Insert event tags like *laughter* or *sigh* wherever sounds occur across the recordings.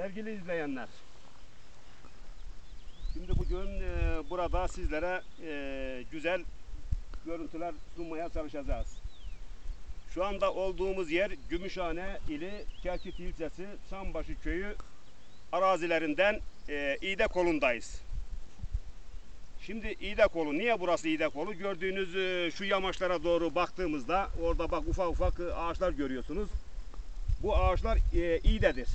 Sevgili izleyenler. Şimdi bugün e, burada sizlere e, güzel görüntüler sunmaya çalışacağız. Şu anda olduğumuz yer Gümüşhane ili Kelkit ilçesi Çambaşı köyü arazilerinden e, İğde kolundayız. Şimdi İğde kolu. Niye burası İğde kolu? Gördüğünüz e, şu yamaçlara doğru baktığımızda orada bak ufak ufak e, ağaçlar görüyorsunuz. Bu ağaçlar e, İğde'dir.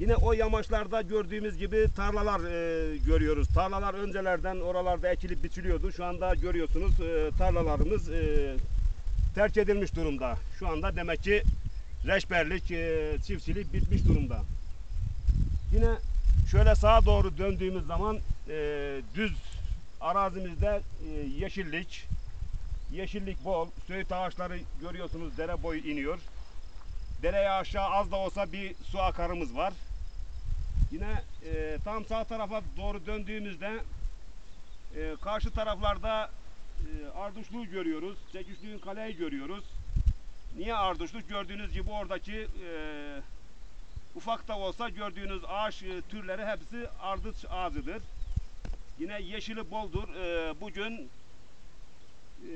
Yine o yamaçlarda gördüğümüz gibi tarlalar e, görüyoruz. Tarlalar öncelerden oralarda ekilip biçiliyordu. Şu anda görüyorsunuz e, tarlalarımız e, terk edilmiş durumda. Şu anda demek ki reçberlik, e, çiftçilik bitmiş durumda. Yine şöyle sağa doğru döndüğümüz zaman e, düz arazimizde e, yeşillik, yeşillik bol. Söğüt ağaçları görüyorsunuz dere boyu iniyor. Dereye aşağı az da olsa bir su akarımız var. Yine e, tam sağ tarafa doğru döndüğümüzde e, karşı taraflarda e, Arduşluğu görüyoruz. Çekişlüğün kaleyi görüyoruz. Niye Arduşluk? Gördüğünüz gibi oradaki e, ufak da olsa gördüğünüz ağaç e, türleri hepsi ardıç ağacıdır. Yine yeşili boldur. E, bugün e,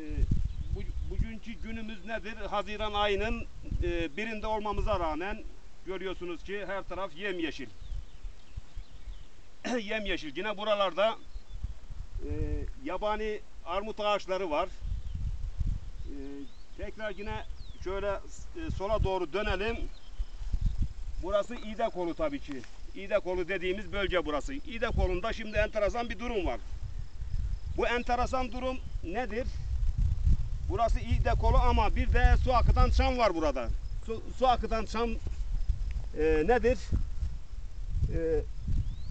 bu, bugünkü günümüz nedir? Haziran ayının e, birinde olmamıza rağmen görüyorsunuz ki her taraf yemyeşil. *clears throat* yemyeşil. Yine buralarda e, yabani armut ağaçları var. E, tekrar yine şöyle e, sola doğru dönelim. Burası İde kolu tabii ki. İde kolu dediğimiz bölge burası. İde kolunda şimdi enteresan bir durum var. Bu enteresan durum nedir? Burası İde kolu ama bir de su akıtan çam var burada. Su, su akıtan çam e, nedir? E,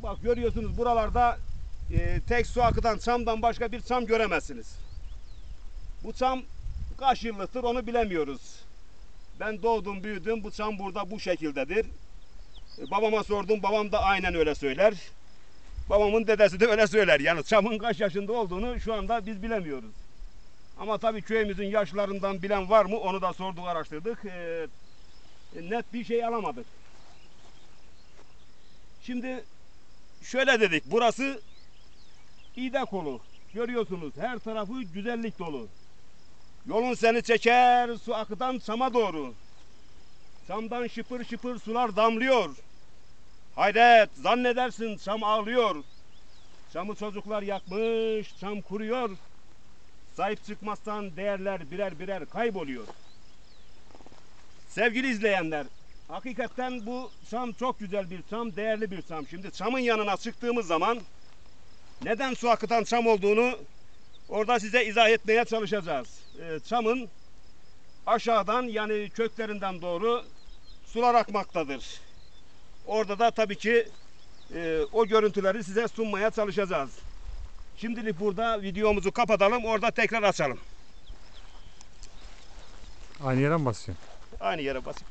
bak görüyorsunuz buralarda e, tek su akıtan çamdan başka bir çam göremezsiniz. Bu çam kaç yıllıktır onu bilemiyoruz. Ben doğdum büyüdüm bu çam burada bu şekildedir. E, Babama sordum babam da aynen öyle söyler. Babamın dedesi de öyle söyler. Yani çamın kaç yaşında olduğunu şu anda biz bilemiyoruz. Ama tabii köyümüzün yaşlarından bilen var mı onu da sorduk araştırdık. E, net bir şey alamadık. Şimdi şöyle dedik burası İde kolu. Görüyorsunuz her tarafı güzellik dolu. Yolun seni çeker su akıtan çama doğru. Çamdan şıpır şıpır sular damlıyor. Hayret zannedersin çam ağlıyor. Çamı çocuklar yakmış, çam kuruyor. Sahip çıkmazsan değerler birer birer kayboluyor. Sevgili izleyenler, hakikaten bu çam çok güzel bir çam, değerli bir çam. Şimdi çamın yanına çıktığımız zaman neden su akıtan çam olduğunu orada size izah etmeye çalışacağız. Ee, çamın aşağıdan yani köklerinden doğru sular akmaktadır. Orada da tabii ki e, o görüntüleri size sunmaya çalışacağız. Şimdilik burada videomuzu kapatalım. Orada tekrar açalım. Aynı yere mi basıyorsun? Aynı yere basıp